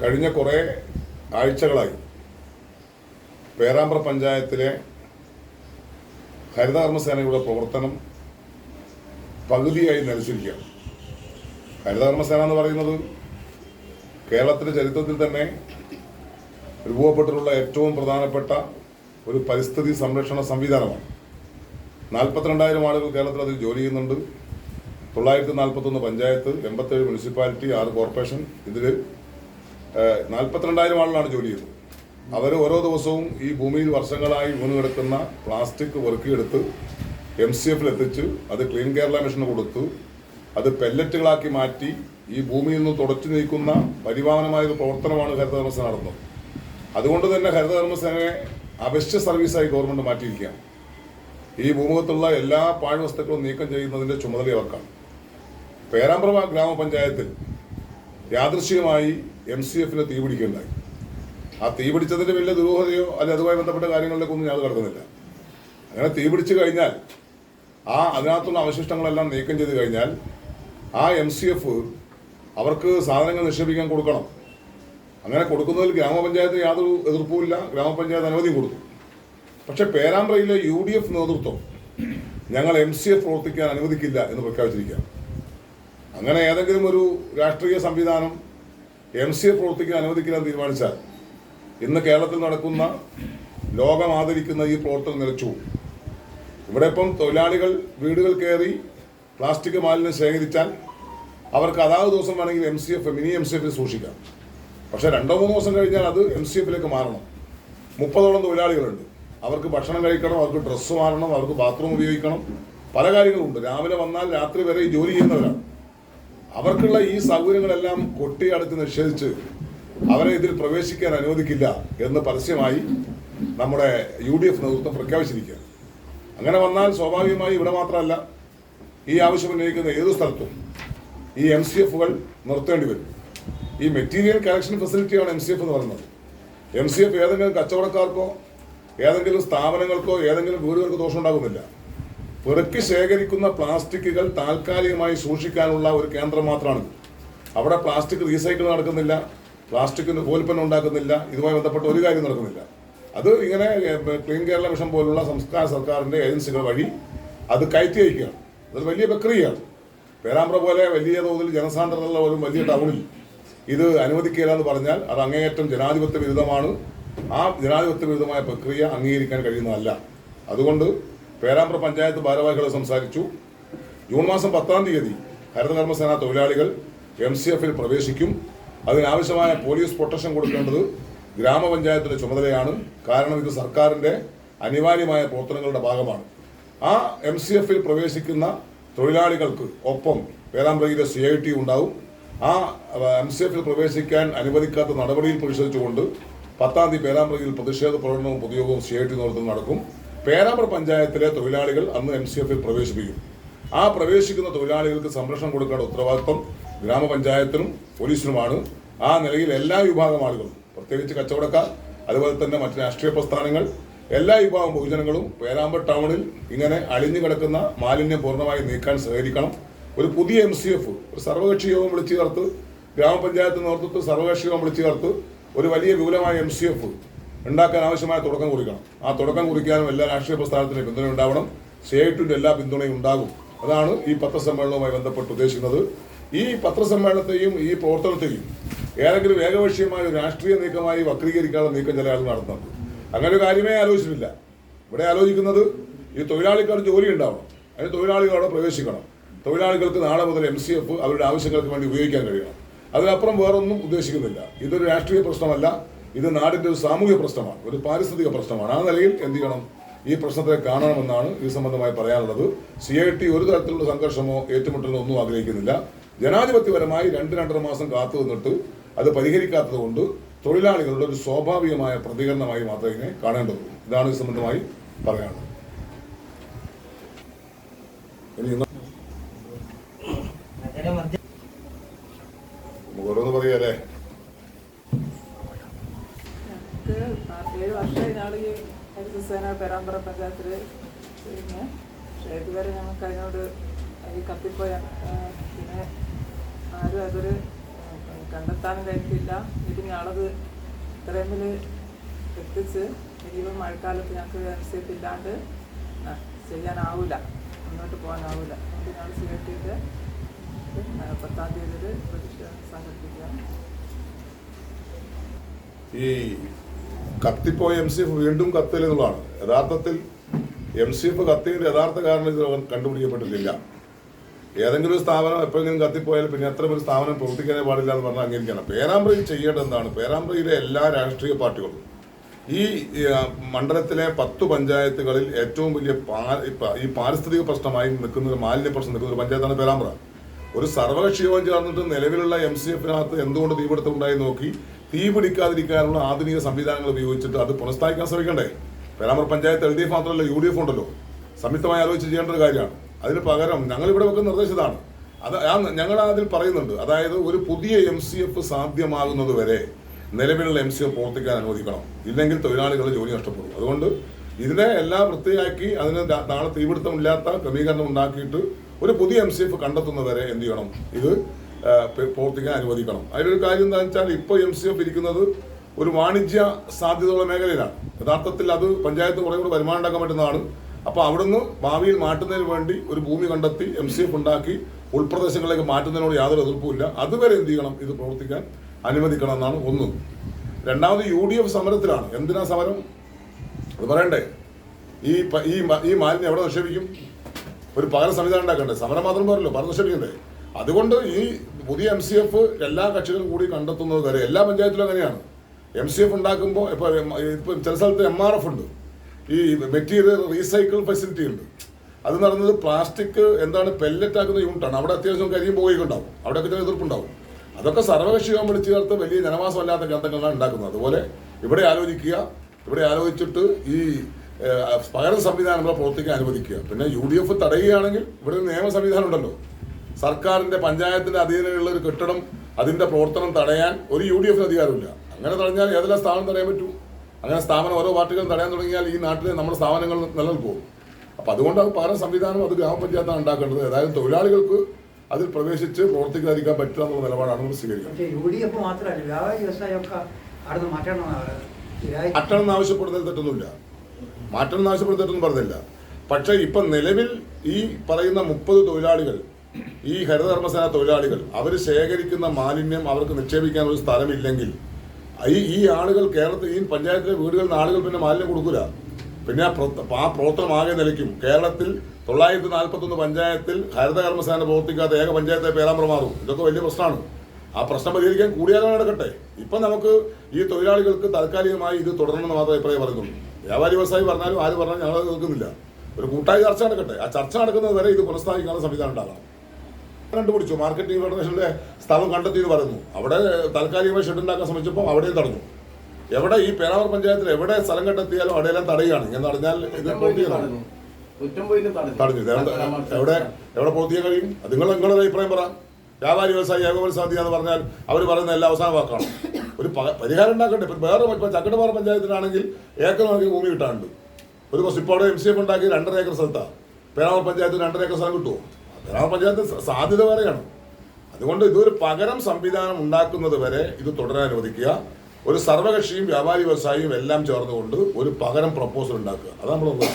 കഴിഞ്ഞ കുറേ ആഴ്ചകളായി പേരാമ്പ്ര പഞ്ചായത്തിലെ ഹരിതകർമ്മസേനയുടെ പ്രവർത്തനം പകുതിയായി നിലച്ചിരിക്കുകയാണ്. ഹരിതകർമ്മസേന എന്ന് പറയുന്നത് കേരളത്തിന്റെ ചരിത്രത്തിൽ തന്നെ രൂപപ്പെട്ടിട്ടുള്ള ഏറ്റവും പ്രധാനപ്പെട്ട ഒരു പരിസ്ഥിതി സംരക്ഷണ സംവിധാനമാണ്. നാൽപ്പത്തിരണ്ടായിരം ആളുകൾ കേരളത്തിൽ അതിൽ ജോലി ചെയ്യുന്നുണ്ട്. തൊള്ളായിരത്തി നാൽപ്പത്തൊന്ന് പഞ്ചായത്ത് എൺപത്തേഴ് മുനിസിപ്പാലിറ്റി ആറ് കോർപ്പറേഷൻ. ഇതിൽ നാൽപ്പത്തിരണ്ടായിരം ആളുകളാണ് ജോലി ചെയ്തത്. അവർ ഓരോ ദിവസവും ഈ ഭൂമിയിൽ വർഷങ്ങളായി വീണ് കിടക്കുന്ന പ്ലാസ്റ്റിക് പെറുക്കിയെടുത്ത് എം സി എഫിൽ എത്തിച്ച് അത് ക്ലീൻ കേരള മിഷന് കൊടുത്തു. അത് പെല്ലറ്റുകളാക്കി മാറ്റി ഈ ഭൂമിയിൽ നിന്ന് തുടച്ചു നീക്കുന്ന പരിപാവനമായ ഒരു പ്രവർത്തനമാണ് ഹരിതകർമ്മസേന നടന്നത് അതുകൊണ്ട് തന്നെ ഹരിതകർമ്മസേനയെ അവശ്യ സർവീസായി ഗവൺമെന്റ് മാറ്റിയിരിക്കുകയാണ്. ഈ ഭൂമുഖത്തുള്ള എല്ലാ പാഴ്വസ്തുക്കളും നീക്കം ചെയ്യുന്നതിന്റെ ചുമതല അവർക്കാണ് പേരാമ്പ്രവ ഗ്രാമപഞ്ചായത്തിൽ യാദൃശ്യമായി എം സി എഫിന് തീപിടിക്കുകയുണ്ടായി ആ തീപിടിച്ചതിന്റെ വലിയ ദുരൂഹതയോ അല്ലെ അതുമായി ബന്ധപ്പെട്ട കാര്യങ്ങളിലേക്ക് ഒന്നും ഞാൻ കടക്കുന്നില്ല. അങ്ങനെ തീപിടിച്ചു കഴിഞ്ഞാൽ ആ അതിനകത്തുള്ള അവശിഷ്ടങ്ങളെല്ലാം നീക്കം ചെയ്ത് കഴിഞ്ഞാൽ ആ എം സി എഫ് അവർക്ക് സാധനങ്ങൾ നിക്ഷേപിക്കാൻ കൊടുക്കണം. അങ്ങനെ കൊടുക്കുന്നതിൽ ഗ്രാമപഞ്ചായത്തിന് യാതൊരു എതിർപ്പുമില്ല ഗ്രാമപഞ്ചായത്ത് അനുമതിയും കൊടുത്തു. പക്ഷെ പേരാമ്പ്രയിലെ യു ഡി എഫ് നേതൃത്വം ഞങ്ങൾ എം സി എഫ് പ്രവർത്തിക്കാൻ അനുവദിക്കില്ല എന്ന് പ്രഖ്യാപിച്ചിരിക്കുകയാണ്. അങ്ങനെ ഏതെങ്കിലും ഒരു രാഷ്ട്രീയ സംവിധാനം എം സി എ പ്രവർത്തിക്കാൻ അനുവദിക്കില്ല തീരുമാനിച്ചാൽ ഇന്ന് കേരളത്തിൽ നടക്കുന്ന ലോകം ആദരിക്കുന്ന ഈ പ്രവർത്തനം നിലച്ചു. ഇവിടെ ഇപ്പം തൊഴിലാളികൾ വീടുകൾ കയറി പ്ലാസ്റ്റിക് മാലിന്യം ശേഖരിച്ചാൽ അവർക്ക് അതാത് ദിവസം വേണമെങ്കിൽ M C F mini M C എഫിൽ സൂക്ഷിക്കാം. പക്ഷേ രണ്ടോ മൂന്നോ ദിവസം കഴിഞ്ഞാൽ അത് എം സി എഫിലേക്ക് മാറണം. മുപ്പതോളം തൊഴിലാളികളുണ്ട്. അവർക്ക് ഭക്ഷണം കഴിക്കണം അവർക്ക് ഡ്രസ്സ് മാറണം അവർക്ക് ബാത്റൂം ഉപയോഗിക്കണം. പല കാര്യങ്ങളുണ്ട്. രാവിലെ വന്നാൽ രാത്രി വരെ ഈ ജോലി ചെയ്യുന്നവരാണ്. അവർക്കുള്ള ഈ സൗകര്യങ്ങളെല്ലാം കൊട്ടിയടച്ച് നിഷേധിച്ച് അവരെ ഇതിൽ പ്രവേശിക്കാൻ അനുവദിക്കില്ല എന്ന് പരസ്യമായി നമ്മുടെ യു ഡി എഫ് നേതൃത്വം പ്രഖ്യാപിച്ചിരിക്കുകയാണ്. അങ്ങനെ വന്നാൽ സ്വാഭാവികമായി ഇവിടെ മാത്രമല്ല ഈ ആവശ്യം ഉന്നയിക്കുന്ന ഏത് സ്ഥലത്തും ഈ എം സി എഫുകൾ നിർത്തേണ്ടി വരും. ഈ മെറ്റീരിയൽ കളക്ഷൻ ഫെസിലിറ്റിയാണ് എം സി എഫ് എന്ന് പറയുന്നത്. എം സി എഫ് ഏതെങ്കിലും കച്ചവടക്കാർക്കോ ഏതെങ്കിലും സ്ഥാപനങ്ങൾക്കോ ഏതെങ്കിലും ഗുരുവർക്ക് ദോഷം ഉണ്ടാകുന്നില്ല പെറുക്കി ശേഖരിക്കുന്ന പ്ലാസ്റ്റിക്കുകൾ താൽക്കാലികമായി സൂക്ഷിക്കാനുള്ള ഒരു കേന്ദ്രം മാത്രമാണ്. അവിടെ പ്ലാസ്റ്റിക് റീസൈക്കിൾ നടക്കുന്നില്ല പ്ലാസ്റ്റിക്കിന് ഉൽപ്പന്നം ഉണ്ടാക്കുന്നില്ല ഇതുമായി ബന്ധപ്പെട്ട ഒരു കാര്യം നടക്കുന്നില്ല. അത് ഇങ്ങനെ ക്ലീൻ കേരള മിഷൻ പോലുള്ള സംസ്ഥാന സർക്കാരിന്റെ ഏജൻസികൾ വഴി അത് കയറ്റി അയക്കുകയാണ്. അതൊരു വലിയ പ്രക്രിയയാണ്. പേരാമ്പ്ര പോലെ വലിയ തോതിൽ ജനസാന്ദ്രതയുള്ള ഒരു വലിയ ടൗണിൽ ഇത് അനുവദിക്കില്ല എന്ന് പറഞ്ഞാൽ അത് അങ്ങേയറ്റം ജനാധിപത്യ വിരുദ്ധമാണ്. ആ ജനാധിപത്യ വിരുദ്ധമായ പ്രക്രിയ അംഗീകരിക്കാൻ കഴിയുന്നതല്ല. അതുകൊണ്ട് പേരാമ്പ്ര പഞ്ചായത്ത് ഭാരവാഹികളെ സംസാരിച്ചു. ജൂൺ മാസം പത്താം തീയതി ഹരിതകർമ്മസേന തൊഴിലാളികൾ എം സി എഫിൽ പ്രവേശിക്കും. അതിനാവശ്യമായ പോലീസ് പ്രൊട്ടക്ഷൻ കൊടുക്കേണ്ടത് ഗ്രാമപഞ്ചായത്തിന്റെ ചുമതലയാണ്. കാരണം ഇത് സർക്കാരിന്റെ അനിവാര്യമായ പ്രവർത്തനങ്ങളുടെ ഭാഗമാണ്. ആ എം സി എഫിൽ പ്രവേശിക്കുന്ന തൊഴിലാളികൾക്ക് ഒപ്പം പേരാമ്പ്രയിലെ സി ഐ ടി ഉണ്ടാവും. ആ എം സി എഫിൽ പ്രവേശിക്കാൻ അനുവദിക്കാത്ത നടപടിയിൽ പ്രതിഷേധിച്ചുകൊണ്ട് പത്താം തീയതി പേരാമ്പ്രയിൽ പ്രതിഷേധ പ്രകടനവും പൊതുയോഗവും സി ഐ ടി നേതൃത്വം നടക്കും. പേരാമ്പ്ര പഞ്ചായത്തിലെ തൊഴിലാളികൾ അന്ന് എം സി എഫിൽ പ്രവേശിപ്പിക്കും. ആ പ്രവേശിക്കുന്ന തൊഴിലാളികൾക്ക് സംരക്ഷണം കൊടുക്കേണ്ട ഉത്തരവാദിത്വം ഗ്രാമപഞ്ചായത്തിനും പോലീസിനുമാണ്. ആ നിലയിൽ എല്ലാ വിഭാഗം ആളുകളും പ്രത്യേകിച്ച് കച്ചവടക്കാർ അതുപോലെ തന്നെ മറ്റ് രാഷ്ട്രീയ പ്രസ്ഥാനങ്ങൾ എല്ലാ വിഭാഗം പൊതുജനങ്ങളും പേരാമ്പ്ര ടൗണിൽ ഇങ്ങനെ അളിഞ്ഞു കിടക്കുന്ന മാലിന്യം പൂർണമായി നീക്കാൻ സഹകരിക്കണം. ഒരു പുതിയ എം സി എഫ് ഒരു സർവകക്ഷി യോഗം വിളിച്ചു ചേർത്ത് ഗ്രാമപഞ്ചായത്ത് നേതൃത്വത്തിൽ സർവകക്ഷി യോഗം വിളിച്ചു ചേർത്ത് ഒരു വലിയ വിപുലമായ എം സി എഫ് ഉണ്ടാക്കാൻ ആവശ്യമായ തുടക്കം കുറിക്കണം. ആ തുടക്കം കുറിക്കാനും എല്ലാ രാഷ്ട്രീയ പ്രസ്ഥാനത്തിനും പിന്തുണ ഉണ്ടാവണം. സേട്ടിന്റെ എല്ലാ പിന്തുണയും ഉണ്ടാകും. അതാണ് ഈ പത്രസമ്മേളനവുമായി ബന്ധപ്പെട്ട് ഉദ്ദേശിക്കുന്നത്. ഈ പത്രസമ്മേളനത്തെയും ഈ പ്രവർത്തനത്തെയും ഏതെങ്കിലും ഏകപക്ഷീയമായ ഒരു രാഷ്ട്രീയ നീക്കമായി വക്രീകരിക്കാനുള്ള നീക്കം ചില ആളുകൾ നടത്തുന്നുണ്ട്. അങ്ങനെ ഒരു കാര്യമേ ആലോചിച്ചിട്ടില്ല. ഇവിടെ ആലോചിക്കുന്നത് ഈ തൊഴിലാളിക്കാർ ജോലി ഉണ്ടാവണം. അതിന് തൊഴിലാളികൾ അവിടെ പ്രവേശിക്കണം. തൊഴിലാളികൾക്ക് നാളെ മുതൽ എം സി എഫ് അവരുടെ ആവശ്യങ്ങൾക്ക് വേണ്ടി ഉപയോഗിക്കാൻ കഴിയണം. അതിനപ്പുറം വേറൊന്നും ഉദ്ദേശിക്കുന്നില്ല. ഇതൊരു രാഷ്ട്രീയ പ്രശ്നമല്ല. ഇത് നാടിന്റെ ഒരു സാമൂഹ്യ പ്രശ്നമാണ് ഒരു പാരിസ്ഥിതിക പ്രശ്നമാണ്. ആ നിലയിൽ എന്ത് ചെയ്യണം? ഈ പ്രശ്നത്തെ കാണണമെന്നാണ് ഇത് സംബന്ധമായി പറയാനുള്ളത്. സി ഐ ടി ഒരു തരത്തിലുള്ള സംഘർഷമോ ഏറ്റുമുട്ടലോ ഒന്നും ആഗ്രഹിക്കുന്നില്ല. ജനാധിപത്യപരമായി രണ്ട് രണ്ടര മാസം കാത്തു നിന്നിട്ട് അത് പരിഹരിക്കാത്തത് കൊണ്ട് തൊഴിലാളികളുടെ ഒരു സ്വാഭാവികമായ പ്രതികരണമായി മാത്രമേ ഇതിനെ കാണേണ്ടതുള്ളൂ. ഇതാണ് ഇത് സംബന്ധമായി പറയാനുള്ളത്. നമുക്ക് ഓരോന്ന് പറയാല്ലേ? വർഷമായി ഞങ്ങൾ ഈ ഹരിതസേന പേരാമ്പ്ര പഞ്ചായത്തിൽ പിന്നെ പക്ഷേ ഇതുവരെ ഞങ്ങൾക്ക് അതിനോട് ഈ കത്തിപ്പോയ പിന്നെ ആരും അതൊരു കണ്ടെത്താനും കഴിഞ്ഞിട്ടില്ല ഇത് ഞങ്ങളത് ഇത്രയും എത്തിച്ച് ഇനിയിപ്പോൾ മഴക്കാലത്ത് ഞങ്ങൾക്ക് അനുസരിച്ചില്ലാണ്ട് ചെയ്യാനാവില്ല മുന്നോട്ട് പോകാനാവില്ല അതുകൊണ്ട് ഞങ്ങൾ സി ഐ പത്താം തീയതി ഒരു പ്രതിഷേധം സംഘടിപ്പിക്കുകയാണ് ഈ കത്തിപ്പോയ എം സി എഫ് വീണ്ടും കത്തലെന്നുള്ളതാണ് യഥാർത്ഥത്തിൽ എം സി എഫ് കത്തിയതിന്റെ യഥാർത്ഥ കാരണം ഇത് കണ്ടുപിടിക്കപ്പെട്ടിട്ടില്ല. ഏതെങ്കിലും ഒരു സ്ഥാപനം എപ്പോഴെങ്കിലും കത്തിപ്പോയാൽ പിന്നെ അത്ര ഒരു സ്ഥാപനം പ്രവർത്തിക്കാനേ പാടില്ല എന്ന് പറഞ്ഞാൽ അംഗീകരിക്കണം പേരാമ്പ്രയിൽ ചെയ്യേണ്ടത് എന്താണ്? പേരാമ്പ്രയിലെ എല്ലാ രാഷ്ട്രീയ പാർട്ടികളും. ഈ മണ്ഡലത്തിലെ പത്ത് പഞ്ചായത്തുകളിൽ ഏറ്റവും വലിയ ഈ പാരിസ്ഥിതിക പ്രശ്നമായി നിൽക്കുന്ന ഒരു മാലിന്യ പ്രശ്നം നിൽക്കുന്ന ഒരു പഞ്ചായത്താണ് പേരാമ്പ്ര. ഒരു സർവകക്ഷി യോഗം ചേർന്നിട്ട് നിലവിലുള്ള എം സി എഫിനകത്ത് എന്തുകൊണ്ട് തീപിടുത്തം ഉണ്ടായി നോക്കി തീ പിടിക്കാതിരിക്കാനുള്ള ആധുനിക സംവിധാനങ്ങൾ ഉപയോഗിച്ചിട്ട് അത് പുനഃസ്ഥാപിക്കാൻ ശ്രമിക്കണ്ടേ? പേരാമർ പഞ്ചായത്ത് എൽ ഡി എഫ് മാത്രമല്ല യു ഡി എഫ് ഉണ്ടല്ലോ. സംയുക്തമായി ആലോചിച്ച് ചെയ്യേണ്ട ഒരു കാര്യമാണ്. അതിന് പകരം ഞങ്ങൾ ഇവിടെ വെക്കുന്ന നിർദ്ദേശിച്ചതാണ് അത് ഞങ്ങൾ അതിൽ പറയുന്നുണ്ട്. അതായത് ഒരു പുതിയ എം സി എഫ് സാധ്യമാകുന്നത് വരെ നിലവിലുള്ള എം സി എഫ് പ്രവർത്തിക്കാൻ അനുവദിക്കണം. ഇല്ലെങ്കിൽ തൊഴിലാളികളുടെ ജോലി നഷ്ടപ്പെടും. അതുകൊണ്ട് ഇതിനെ എല്ലാം വൃത്തിയാക്കി അതിന് നാളെ തീപിടുത്തമില്ലാത്ത ക്രമീകരണം ഉണ്ടാക്കിയിട്ട് ഒരു പുതിയ എം സി എഫ് കണ്ടെത്തുന്നവരെ എന്ത് ചെയ്യണം? ഇത് പ്രവർത്തിക്കാൻ അനുവദിക്കണം. അതിലൊരു കാര്യം എന്താ വെച്ചാൽ ഇപ്പോൾ എം സി എഫ് ഇരിക്കുന്നത് ഒരു വാണിജ്യ സാധ്യതയുള്ള മേഖലയിലാണ്. യഥാർത്ഥത്തിൽ അത് പഞ്ചായത്ത് കുറേ കൂടി വരുമാനം ഉണ്ടാക്കാൻ പറ്റുന്നതാണ്. അപ്പോൾ അവിടുന്ന് ഭാവിയിൽ മാറ്റുന്നതിന് വേണ്ടി ഒരു ഭൂമി കണ്ടെത്തി എം സി എഫ് ഉണ്ടാക്കി ഉൾപ്രദേശങ്ങളിലേക്ക് മാറ്റുന്നതിനോട് യാതൊരു എതിർപ്പുമില്ല അതുവരെ എന്ത് ചെയ്യണം? ഇത് പ്രവർത്തിക്കാൻ അനുവദിക്കണം എന്നാണ് ഒന്ന്. രണ്ടാമത് യു ഡി എഫ് സമരത്തിലാണ്. എന്തിനാ സമരം? അത് പറയണ്ടേ. ഈ ഈ മാലിന്യം എവിടെ നിക്ഷേപിക്കും? ഒരു പകര സംവിധാനം ഉണ്ടാക്കണ്ടേ? സമരം മാത്രം പറയല്ലോ പകരം നിക്ഷേപിക്കണ്ടേ? അതുകൊണ്ട് ഈ പുതിയ എം സി എഫ് എല്ലാ കക്ഷികളും കൂടി കണ്ടെത്തുന്നത് വരെ എല്ലാ പഞ്ചായത്തിലും അങ്ങനെയാണ്. എം സി എഫ് ഉണ്ടാക്കുമ്പോൾ ഇപ്പോൾ ഇപ്പം ചില സ്ഥലത്ത് എം ആർ എഫ് ഉണ്ട്. ഈ മെറ്റീരിയൽ റീസൈക്കിൾ ഫെസിലിറ്റി ഉണ്ട്. അത് നടന്നത് പ്ലാസ്റ്റിക് എന്താണ് പെല്ലറ്റ് ആക്കുന്ന യൂണിറ്റാണ് അവിടെ അത്യാവശ്യം കരിയും പോയിക്കുണ്ടാവും അവിടെയൊക്കെ ചില എതിർപ്പുണ്ടാവും. അതൊക്കെ സർവകക്ഷി യോഗം വിളിച്ചു ചേർത്ത് വലിയ ജനവാസമല്ലാത്ത ഗ്രന്ഥങ്ങളാണ് ഉണ്ടാക്കുന്നത്. അതുപോലെ ഇവിടെ ആലോചിക്കുക. ഇവിടെ ആലോചിച്ചിട്ട് ഈ പകരം സംവിധാനം പ്രവർത്തിക്കാൻ അനുവദിക്കുക. പിന്നെ യു ഡി എഫ് തടയുകയാണെങ്കിൽ ഇവിടെ നിയമ സംവിധാനം ഉണ്ടല്ലോ. സർക്കാരിന്റെ പഞ്ചായത്തിന്റെ അധീനതയിലുള്ള ഒരു കെട്ടിടം അതിന്റെ പ്രവർത്തനം തടയാൻ ഒരു യു ഡി എഫിന് അധികാരമില്ല. അങ്ങനെ തടഞ്ഞാൽ ഏതെല്ലാം സ്ഥാപനം തടയാൻ പറ്റും? അങ്ങനെ സ്ഥാപനം ഓരോ പാർട്ടികളും തടയാൻ തുടങ്ങിയാൽ ഈ നാട്ടിലെ നമ്മുടെ സ്ഥാപനങ്ങൾ നിലനിൽക്കും. അപ്പൊ അതുകൊണ്ട് അത് പകരം സംവിധാനം അത് ഗ്രാമപഞ്ചായത്താണ് ഉണ്ടാക്കേണ്ടത്. അതായത് തൊഴിലാളികൾക്ക് അതിൽ പ്രവേശിച്ച് പ്രവർത്തിക്കാതിരിക്കാൻ പറ്റുക എന്നുള്ള നിലപാടാണ് നമ്മൾ സ്വീകരിക്കുന്നത്. അട്ടണം എന്ന് ആവശ്യപ്പെടുന്നതിൽ തെറ്റൊന്നുമില്ല. മാറ്റണം എന്ന് ആവശ്യപ്പെടുന്ന തെറ്റൊന്നും പറഞ്ഞില്ല. പക്ഷേ ഇപ്പൊ നിലവിൽ ഈ പറയുന്ന മുപ്പത് തൊഴിലാളികൾ ഈ ഹരിതകർമ്മസേന തൊഴിലാളികൾ അവർ ശേഖരിക്കുന്ന മാലിന്യം അവർക്ക് നിക്ഷേപിക്കാൻ ഒരു സ്ഥലമില്ലെങ്കിൽ ഈ ഈ ആളുകൾ കേരളത്തിൽ ഈ പഞ്ചായത്തിലെ വീടുകളിൽ ആളുകൾ പിന്നെ മാലിന്യം കൊടുക്കൂല. പിന്നെ ആ പ്രവർത്തനമാകെ നിലയ്ക്കും. കേരളത്തിൽ തൊള്ളായിരത്തി നാൽപ്പത്തൊന്ന് പഞ്ചായത്തിൽ ഹരിതകർമ്മസേന പ്രവർത്തിക്കാത്ത ഏക പഞ്ചായത്തെ പേരാമ്പ്ര മാറും. ഇതൊക്കെ വലിയ പ്രശ്നമാണ്. ആ പ്രശ്നം പരിഹരിക്കാൻ കൂടിയാലോ നടക്കട്ടെ. ഇപ്പം നമുക്ക് ഈ തൊഴിലാളികൾക്ക് താൽക്കാലികമായി ഇത് തുടരണമെന്ന് മാത്രമേ അഭിപ്രായം പറയുന്നുള്ളൂ. വ്യാപാരി വ്യവസായി പറഞ്ഞാലും ആര് പറഞ്ഞാലും ഞങ്ങളത് നിൽക്കുന്നില്ല ഒരു കൂട്ടായ ചർച്ച നടക്കട്ടെ. ആ ചർച്ച നടക്കുന്നത് വരെ ഇത് പുനഃസ്ഥാപിക്കാനുള്ള സംവിധാനം ഉണ്ടാകണം. കണ്ടുപിടിച്ചു. മാർക്കറ്റിംഗ് ഫെഡറേഷന്റെ സ്ഥലം കണ്ടെത്തി എന്ന് പറയുന്നു. അവിടെ താൽക്കാലികമായി ഷെഡ് ഉണ്ടാക്കാൻ ശ്രമിച്ചപ്പോൾ അവിടെയും തടഞ്ഞു. എവിടെ ഈ പേരാവർ പഞ്ചായത്തിൽ എവിടെ സ്ഥലം കണ്ടെത്തിയാലും അവിടെയെല്ലാം തടയുകയാണ്. എന്ന് പറഞ്ഞാൽ ഇത് പൂർത്തിയതാണ് തടഞ്ഞു. എവിടെ എവിടെ പൂർത്തിയാൻ കഴിയും? അത് നിങ്ങൾ നിങ്ങളുടെ അഭിപ്രായം പറ. വ്യാപാരി വ്യവസായി ഏകോപന സമിതി എന്ന് പറഞ്ഞാൽ അവർ പറയുന്ന എല്ലാ അവസാന വാക്കാണ്. ഒരു പരിഹാരം ഉണ്ടാക്കട്ടെ. ഇപ്പം വേറെ ഇപ്പം ചക്കട്ടപ്പാറ പഞ്ചായത്തിലാണെങ്കിൽ ഏക്കർ കണക്കിന് ഭൂമി കിട്ടാനുണ്ട്. ഒരു കുറച്ച് ഇപ്പോൾ അവിടെ എം സി എഫ് ഉണ്ടാക്കി രണ്ടര ഏക്കർ സ്ഥലത്താണ് പേരാവർ പഞ്ചായത്തിന് രണ്ടര ഏക്കർ സ്ഥലം കിട്ടുമോ പേരാവർ പഞ്ചായത്ത് സ- സാധ്യത വേറെയാണ്. അതുകൊണ്ട് ഇതൊരു പകരം സംവിധാനം ഉണ്ടാക്കുന്നത് വരെ ഇത് തുടരാൻ അനുവദിക്കുക. ഒരു സർവകക്ഷിയും വ്യാപാരി വ്യവസായിയും എല്ലാം ചേർന്നുകൊണ്ട് ഒരു പകരം പ്രപ്പോസൽ ഉണ്ടാക്കുക. അതാണ് നമ്മൾ